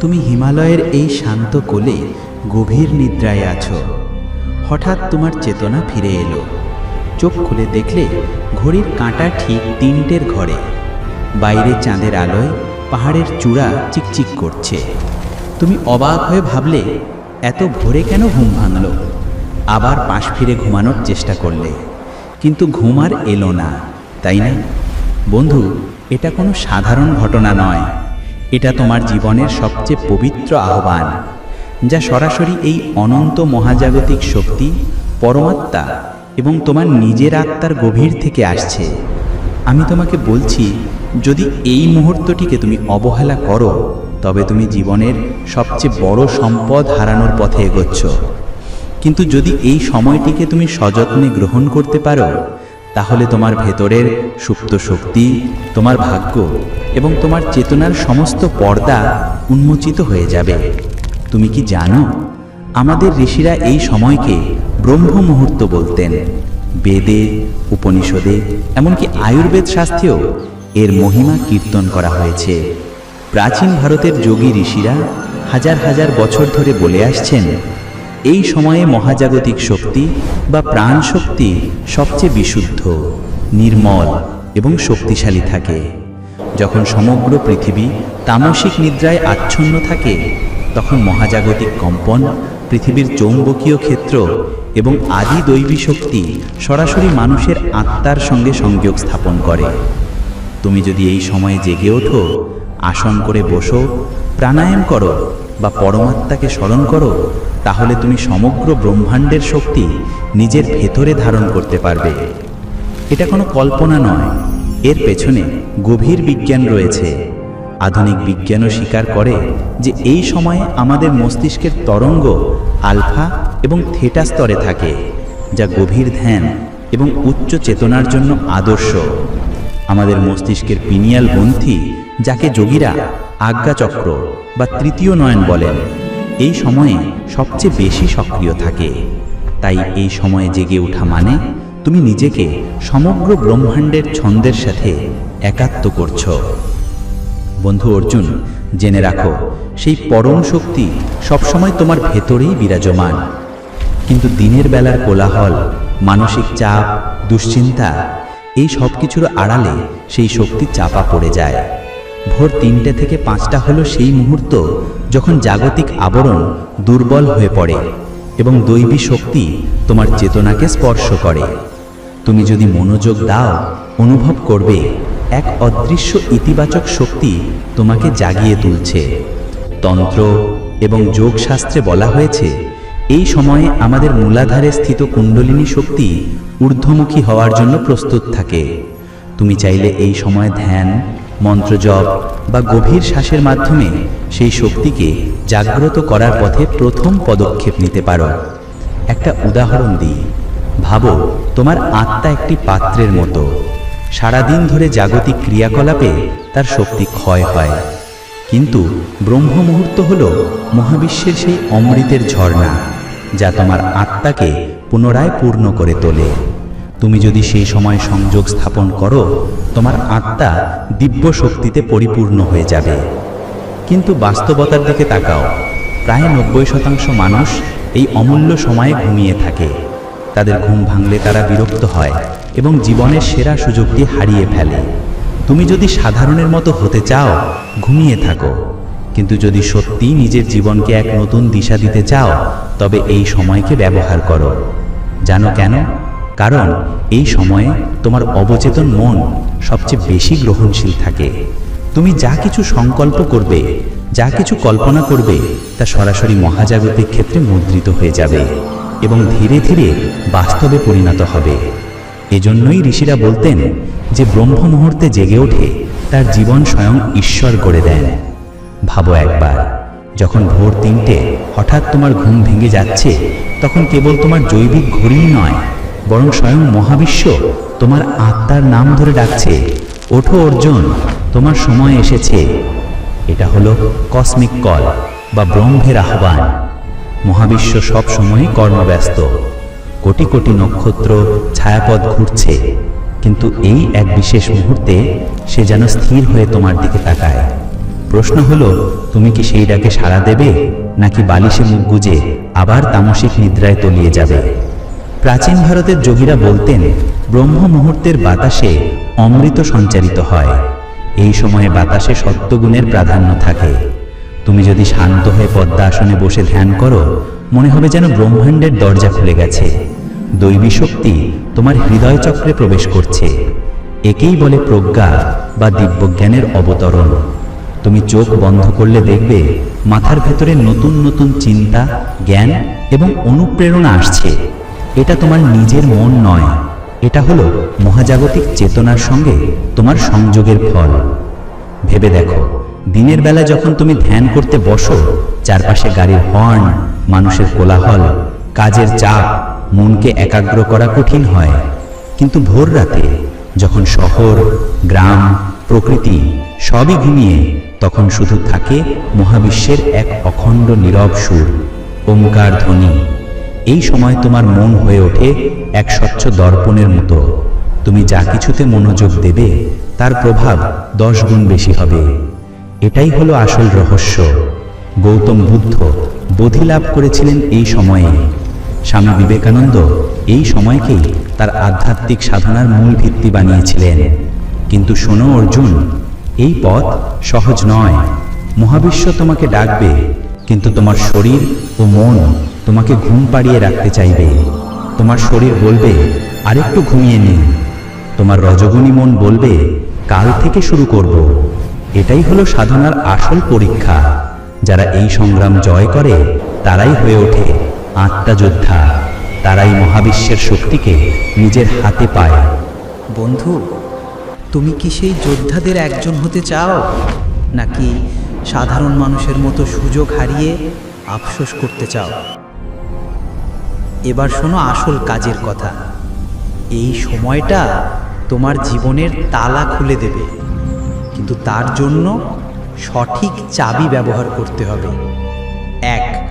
তুমি হিমালয়ের এই শান্ত কোলে গভীর নিদ্রায় আছো। হঠাৎ তোমার চেতনা ফিরে এলো। চোখ খুলে দেখলে ঘড়ির কাঁটা ঠিক তিনটের ঘরে। বাইরে চাঁদের আলোয় পাহাড়ের চূড়া চিকচিক করছে। তুমি অবাক হয়ে ভাবলে, এত ভোরে কেন ঘুম ভাঙল? আবার পাশ ফিরে ঘুমানোর চেষ্টা করলে। কিন্তু ঘুম আর এলো না, তাই না? বন্ধু, এটা কোনো সাধারণ ঘটনা নয়। এটা তোমার জীবনের সবচেয়ে পবিত্র আহ্বান, যা সরাসরি এই অনন্ত মহাজাগতিক শক্তি, পরমাত্মা এবং তোমার নিজের আত্মার গভীর থেকে আসছে। আমি তোমাকে বলছি, যদি এই মুহূর্তটিকে তুমি অবহেলা করো, তবে তুমি জীবনের সবচেয়ে বড় সম্পদ হারানোর পথে এগোচ্ছ। কিন্তু যদি এই সময়টিকে তুমি সযত্নে গ্রহণ করতে পারো তাহলে তোমার ভেতরের সুপ্ত শক্তি, তোমার ভাগ্য এবং তোমার চেতনার সমস্ত পর্দা উন্মোচিত হয়ে যাবে। তুমি কি জানো, আমাদের ঋষিরা এই সময়কে ব্রহ্ম মুহূর্ত বলতেন। বেদে, উপনিষদে, এমনকি আয়ুর্বেদ শাস্ত্রেও এর মহিমা কীর্তন করা হয়েছে। প্রাচীন ভারতের যোগী ঋষিরা হাজার হাজার বছর ধরে বলে আসছেন এই সময়ে মহাজাগতিক শক্তি বা প্রাণ শক্তি সবচেয়ে বিশুদ্ধ, নির্মল এবং শক্তিশালী থাকে। যখন সমগ্র পৃথিবী তামসিক নিদ্রায় আচ্ছন্ন থাকে, তখন মহাজাগতিক কম্পন, পৃথিবীর চৌম্বকীয় ক্ষেত্র এবং আদি দৈবী শক্তি সরাসরি মানুষের আত্মার সঙ্গে সংযোগ স্থাপন করে। তুমি যদি এই সময়ে জেগে ওঠো, আসন করে বসো, প্রাণায়াম করো বা পরমাত্মাকে স্মরণ করো, তাহলে তুমি সমগ্র ব্রহ্মাণ্ডের শক্তি নিজের ভেতরে ধারণ করতে পারবে। এটা কোনো কল্পনা নয়। এর পেছনে গভীর বিজ্ঞান রয়েছে। আধুনিক বিজ্ঞানও স্বীকার করে যে এই সময়ে আমাদের মস্তিষ্কের তরঙ্গ আলফা এবং থেটা স্তরে থাকে, যা গভীর ধ্যান এবং উচ্চ চেতনার জন্য আদর্শ। আমাদের মস্তিষ্কের পিনিয়াল গ্রন্থি, যাকে যোগীরা আজ্ঞাচক্র বা তৃতীয় নয়ন বলেন। এই সময়ে সবচেয়ে বেশি সক্রিয় থাকে। তাই এই সময়ে জেগে ওঠা মানে তুমি নিজেকে সমগ্র ব্রহ্মাণ্ডের ছন্দের সাথে একাত্ম করছ। বন্ধু অর্জুন, জেনে রাখো, সেই পরম শক্তি সবসময় তোমার ভেতরেই বিরাজমান। কিন্তু দিনের বেলার কোলাহল, মানসিক চাপ, দুশ্চিন্তা, এই সব কিছুর আড়ালে সেই শক্তি চাপা পড়ে যায়। ভোর তিনটে থেকে পাঁচটা হলো সেই মুহূর্ত যখন জাগতিক আবরণ দুর্বল হয়ে পড়ে এবং দৈবী শক্তি তোমার চেতনাকে স্পর্শ করে। তুমি যদি মনোযোগ দাও, অনুভব করবে এক অদৃশ্য ইতিবাচক শক্তি তোমাকে জাগিয়ে তুলছে। তন্ত্র এবং যোগশাস্ত্রে বলা হয়েছে, এই সময়ে আমাদের মূলাধারে স্থিত কুণ্ডলিনী শক্তি ঊর্ধ্বমুখী হওয়ার জন্য প্রস্তুত থাকে। তুমি চাইলে এই সময় ধ্যান মন্ত্রজপ বা গভীর শ্বাসের মাধ্যমে সেই শক্তিকে জাগ্রত করার পথে প্রথম পদক্ষেপ নিতে পারো। একটা উদাহরণ দিই। ভাবো, তোমার আত্মা একটি পাত্রের মতো। সারাদিন ধরে জাগতিক ক্রিয়াকলাপে তার শক্তি ক্ষয় হয়। কিন্তু ব্রহ্ম মুহূর্ত হল মহাবিশ্বের সেই অমৃতের ঝর্ণা, যা তোমার আত্মাকে পুনরায় পূর্ণ করে তোলে। তুমি যদি সেই সময় সংযোগ স্থাপন করো, তোমার আত্মা দিব্য শক্তিতে পরিপূর্ণ হয়ে যাবে। কিন্তু বাস্তবতার দিকে তাকাও। প্রায় নব্বই শতাংশ মানুষ এই অমূল্য সময়ে ঘুমিয়ে থাকে। তাদের ঘুম ভাঙলে তারা বিরক্ত হয় এবং জীবনের সেরা সুযোগটি হারিয়ে ফেলে। তুমি যদি সাধারণের মতো হতে চাও, ঘুমিয়ে থাকো। কিন্তু যদি সত্যি নিজের জীবনকে এক নতুন দিশা দিতে চাও, তবে এই সময়কে ব্যবহার করো। জানো কেন? কারণ এই সময়ে তোমার অবচেতন মন সবচেয়ে বেশি গ্রহণশীল থাকে। তুমি যা কিছু সংকল্প করবে, যা কিছু কল্পনা করবে, তা সরাসরি মহাজাগতিক ক্ষেত্রে মুদ্রিত হয়ে যাবে এবং ধীরে ধীরে বাস্তবে পরিণত হবে। এজন্যই ঋষিরা বলতেন যে ব্রহ্ম মুহূর্তে জেগে ওঠে, তার জীবন স্বয়ং ঈশ্বর করে দেন। ভাবো একবার, যখন ভোর তিনটে হঠাৎ তোমার ঘুম ভেঙে যাচ্ছে, তখন কেবল তোমার জৈবিক ঘড়ি নয় বরং স্বয়ং মহাবিশ্ব তোমার আত্মার নাম ধরে ডাকছে। ওঠো অর্জুন, তোমার সময় এসেছে। এটা হলো কসমিক কল বা ব্রহ্মের আহ্বান। মহাবিশ্ব সব সময় কর্মব্যস্ত। কোটি কোটি নক্ষত্র ছায়াপথ ঘুরছে। কিন্তু এই এক বিশেষ মুহূর্তে সে যেন স্থির হয়ে তোমার দিকে তাকায়। প্রশ্ন হলো, তুমি কি সেই ডাকে সাড়া দেবে, নাকি বালিশে মুখ গুজে আবার তামসিক নিদ্রায় তলিয়ে যাবে? প্রাচীন ভারতের যোগীরা বলতেন ব্রহ্ম মুহূর্তের বাতাসে অমৃত সঞ্চারিত হয়। এই সময়ে বাতাসে সত্যগুণের প্রাধান্য থাকে। তুমি যদি শান্ত হয়ে পদ্মা আসনে বসে ধ্যান করো, মনে হবে যেন ব্রহ্মাণ্ডের দরজা খুলে গেছে। দৈবী শক্তি তোমার হৃদয় চক্রে প্রবেশ করছে। একেই বলে প্রজ্ঞা বা দিব্যজ্ঞানের অবতরণ। তুমি চোখ বন্ধ করলে দেখবে মাথার ভেতরে নতুন নতুন চিন্তা, জ্ঞান এবং অনুপ্রেরণা আসছে। এটা তোমার নিজের মন নয়। এটা হলো মহাজাগতিক চেতনার সঙ্গে তোমার সংযোগের ফল। ভেবে দেখো, দিনের বেলা যখন তুমি ধ্যান করতে বসো, চারপাশে গাড়ির হর্ন, মানুষের কোলাহল, কাজের চাপ, মনকে একাগ্র করা কঠিন হয়। কিন্তু ভোর রাতে যখন শহর, গ্রাম, প্রকৃতি সবই ঘুমিয়ে, তখন শুধু থাকে মহাবিশ্বের এক অখণ্ড নীরব সুর ওঙ্কার ধ্বনি। এই সময় তোমার মন হয়ে ওঠে এক স্বচ্ছ দর্পণের মতো। তুমি যা কিছুতে মনোযোগ দেবে, তার প্রভাব দশ গুণ বেশি হবে। এটাই হলো আসল রহস্য। গৌতম বুদ্ধ বোধি লাভ করেছিলেন এই সময়ে। স্বামী বিবেকানন্দ এই সময়কেই তার আধ্যাত্মিক সাধনার মূল ভিত্তি বানিয়েছিলেন। কিন্তু শোনো অর্জুন, এই পথ সহজ নয়। মহাবিশ্ব তোমাকে ডাকবে, কিন্তু তোমার শরীর ও মন তোমাকে ঘুম পাড়িয়ে রাখতে চাইবে। তোমার শরীর বলবে, আরেকটু ঘুমিয়ে নিন তোমার রজগুণী মন বলবে, কাল থেকে শুরু করব। এটাই হলো সাধনার আসল পরীক্ষা। যারা এই সংগ্রাম জয় করে, তারাই হয়ে ওঠে আত্মাযোদ্ধা তারাই মহাবিশ্বের শক্তিকে নিজের হাতে পায়। বন্ধু, তুমি কি সেই যোদ্ধাদের একজন হতে চাও? নাকি সাধারণ মানুষের মতো সুযোগ হারিয়ে আফসোস করতে চাও? এবার শোনো আসল কাজের কথা। এই সময়টা তোমার জীবনের তালা খুলে দেবে। কিন্তু তার জন্য সঠিক চাবি ব্যবহার করতে হবে। এক,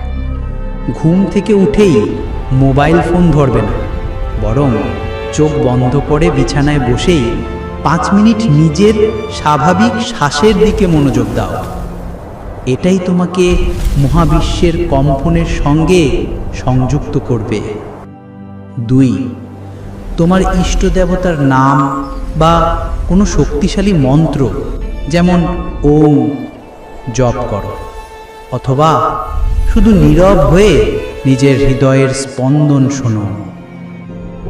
ঘুম থেকে উঠেই মোবাইল ফোন ধরবে না। বরং চোখ বন্ধ করে বিছানায় বসেই পাঁচ মিনিট নিজের স্বাভাবিক শ্বাসের দিকে মনোযোগ দাও। এটাই তোমাকে মহাবিশ্বের কম্পনের সঙ্গে সংযুক্ত করবে। দুই, তোমার ইষ্ট দেবতার নাম বা কোনো শক্তিশালী মন্ত্র, যেমন ওম, জপ করো, অথবা শুধু নীরব হয়ে নিজের হৃদয়ের স্পন্দন শোনো।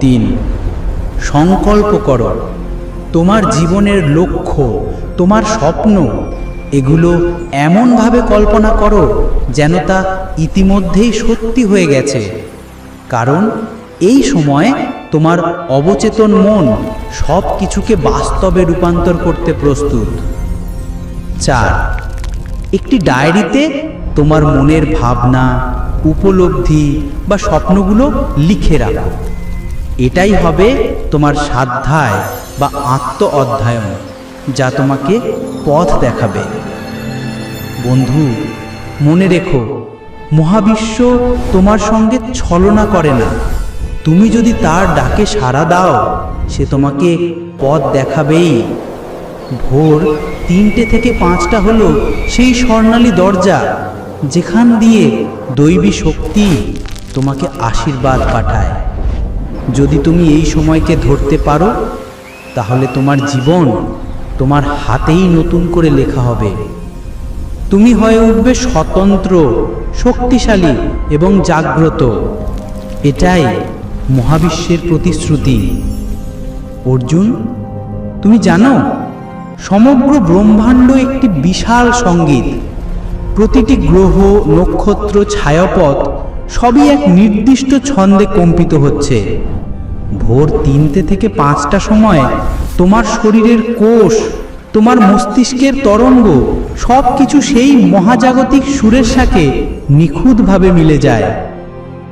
তিন, সংকল্প করো, তোমার জীবনের লক্ষ্য, তোমার স্বপ্ন এগুলো এমনভাবে কল্পনা করো যেন তা ইতিমধ্যেই সত্যি হয়ে গেছে। কারণ এই সময় তোমার অবচেতন মন সব কিছুকে বাস্তবে রূপান্তর করতে প্রস্তুত। চার, একটি ডায়েরিতে তোমার মনের ভাবনা, উপলব্ধি বা স্বপ্নগুলো লিখে রাখো। এটাই হবে তোমার সাধ্যায় বা আত্ম অধ্যয়ন যা তোমাকে পথ দেখাবে। বন্ধু, মনে রেখো, মহাবিশ্ব তোমার সঙ্গে ছলনা করে না। তুমি যদি তার ডাকে সাড়া দাও, সে তোমাকে পথ দেখাবেই। ভোর তিনটে থেকে পাঁচটা হলো সেই স্বর্ণালী দরজা, যেখান দিয়ে দৈবী শক্তি তোমাকে আশীর্বাদ পাঠায়। যদি তুমি এই সময়কে ধরতে পারো, তাহলে তোমার জীবন তোমার হাতেই নতুন করে লেখা হবে। তুমি হয়ে উঠবে স্বতন্ত্র, শক্তিশালী এবং জাগ্রত। এটাই মহাবিশ্বের প্রতিশ্রুতি। অর্জুন, তুমি জানো, সমগ্র ব্রহ্মাণ্ড একটি বিশাল সংগীত। প্রতিটি গ্রহ, নক্ষত্র, ছায়াপথ সবই এক নির্দিষ্ট ছন্দে কম্পিত হচ্ছে। ভোর তিনটে থেকে পাঁচটা সময় তোমার শরীরের কোষ, তোমার মস্তিষ্কের তরঙ্গ সব কিছু সেই মহাজাগতিক সুরের সাথে নিখুঁতভাবে মিলে যায়।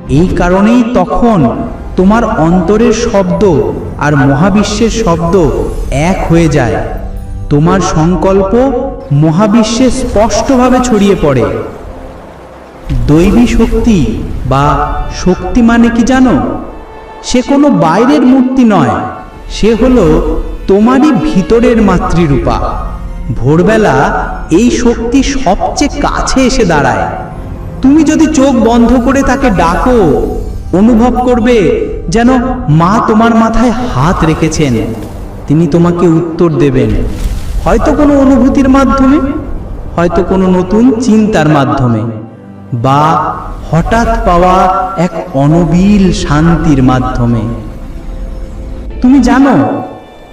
এই কারণেই তখন তোমার অন্তরের শব্দ আর মহাবিশ্বের শব্দ এক হয়ে যায়। তোমার সংকল্প মহাবিশ্বে স্পষ্টভাবে ছড়িয়ে পড়ে। দৈবী শক্তি বা শক্তি মানে কি জানো? সে কোনো বাইরের মূর্তি নয়। সে হলো তোমারই ভিতরের মাতৃরূপা। ভোরবেলা এই শক্তি সবচেয়ে কাছে এসে দাঁড়ায়। তুমি যদি চোখ বন্ধ করে তাকে ডাকো, অনুভব করবে যেন মা তোমার মাথায় হাত রেখেছেন। তিনি তোমাকে উত্তর দেবেন। হয়তো কোনো অনুভূতির মাধ্যমে, হয়তো কোনো নতুন চিন্তার মাধ্যমে। বা হঠাৎ পাওয়া এক অনবিল শান্তির মাধ্যমে। তুমি জানো,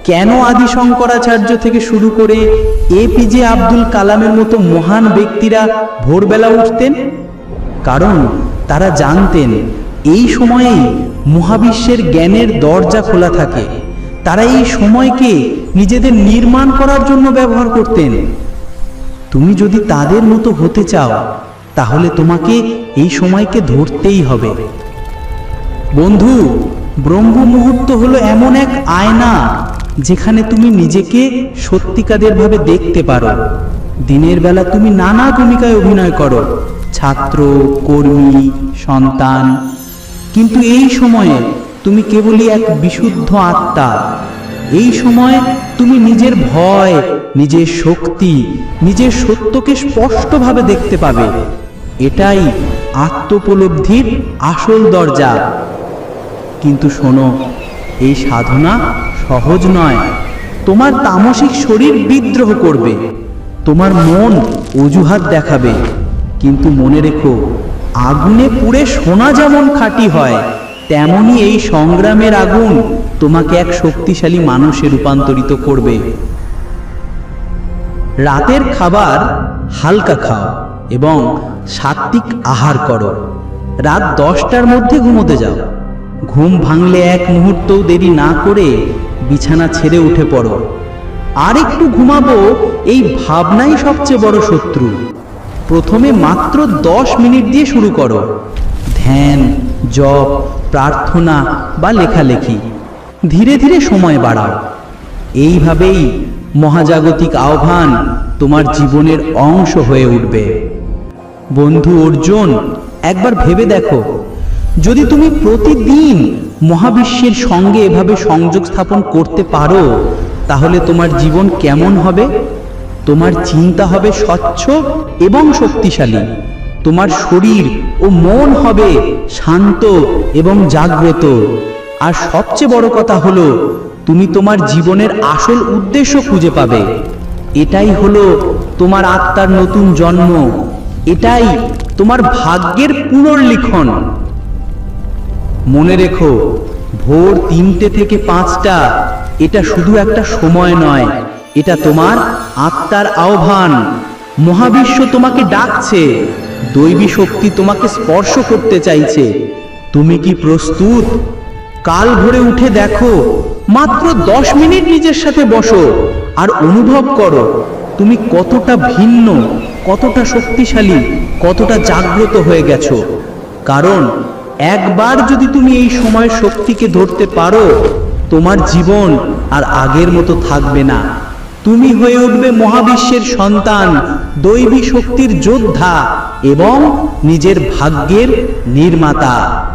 কেন আদি শঙ্করাচার্য থেকে শুরু করে এপিজে আব্দুল কালামের মতো মহান ব্যক্তিরা ভোরবেলা উঠতেন? কারণ তারা জানতেন, এই সময়েই মহাবিশ্বের জ্ঞানের দরজা খোলা থাকে। তারা এই সময়কে নিজেদের নির্মাণ করার জন্য ব্যবহার করতেন। তুমি যদি তাদের মতো হতে চাও তাহলে তোমাকে এই সময়কে ধরতেই হবে। বন্ধু, ব্রহ্ম মুহূর্ত হলো এমন এক আয়না যেখানে তুমি নিজেকে সত্যিকারের ভাবে দেখতে পারো। দিনের বেলা তুমি নানা ভূমিকায় অভিনয় করো, ছাত্র, কর্মী, সন্তান। কিন্তু এই সময়ে তুমি কেবলই এক বিশুদ্ধ আত্মা। এই সময় তুমি নিজের ভয়, নিজের শক্তি, নিজের সত্যকে স্পষ্টভাবে দেখতে পাবে। এটাই আত্মোপলব্ধির আসল দরজা। কিন্তু শোনো, এই সাধনা সহজ নয়। তোমার তামসিক শরীর বিদ্রোহ করবে, তোমার মন অজুহাত দেখাবে। কিন্তু মনে রেখো, আগুনে পুড়ে সোনা যেমন খাঁটি হয়, তেমনি এই সংগ্রামের আগুন তোমাকে এক শক্তিশালী মানুষে রূপান্তরিত করবে। রাতের খাবার হালকা খাও এবং সাত্বিক আহার করো। রাত দশটার মধ্যে ঘুমোতে যাও। ঘুম ভাঙলে এক মুহূর্তও দেরি না করে বিছানা ছেড়ে উঠে পড়ো। আর একটু ঘুমাবো, এই ভাবনাই সবচেয়ে বড় শত্রু। প্রথমে মাত্র দশ মিনিট দিয়ে শুরু করো। ধ্যান, জপ, প্রার্থনা বা লেখালেখি। ধীরে ধীরে সময় বাড়াও। এইভাবেই মহাজাগতিক আহ্বান তোমার জীবনের অংশ হয়ে উঠবে। বন্ধু অর্জুন, একবার ভেবে দেখো। যদি তুমি প্রতিদিন মহাবিশ্বের সঙ্গে এভাবে সংযোগ স্থাপন করতে পারো, তাহলে তোমার জীবন কেমন হবে? তোমার চিন্তা হবে স্বচ্ছ এবং শক্তিশালী। তোমার শরীর ও মন হবে শান্ত এবং জাগ্রত। আর সবচেয়ে বড় কথা হলো, তুমি তোমার জীবনের আসল উদ্দেশ্য খুঁজে পাবে। এটাই হলো তোমার আত্মার নতুন জন্ম। এটাই তোমার ভাগ্যের পুনর্লিখন। মনে রেখো, ভোর তিনটে থেকে পাঁচটা, এটা শুধু একটা সময় নয়, এটা তোমার আত্মার আহ্বান। মহাবিশ্ব তোমাকে ডাকছে, দৈবী শক্তি তোমাকে স্পর্শ করতে চাইছে। তুমি কি প্রস্তুত? কাল ভোরে উঠে দেখো, মাত্র দশ মিনিট নিজের সাথে বসো, আর অনুভব করো। তুমি কতটা ভিন্ন, কতটা শক্তিশালী, কতটা জাগ্রত হয়ে গেছো। কারণ, একবার যদি তুমি এই সময় শক্তিকে ধরতে পারো, তোমার জীবন আর আগের মতো থাকবে না। তুমি হয়ে উঠবে মহাবিশ্বের সন্তান, দৈবী শক্তির যোদ্ধা এবং নিজের ভাগ্যের নির্মাতা।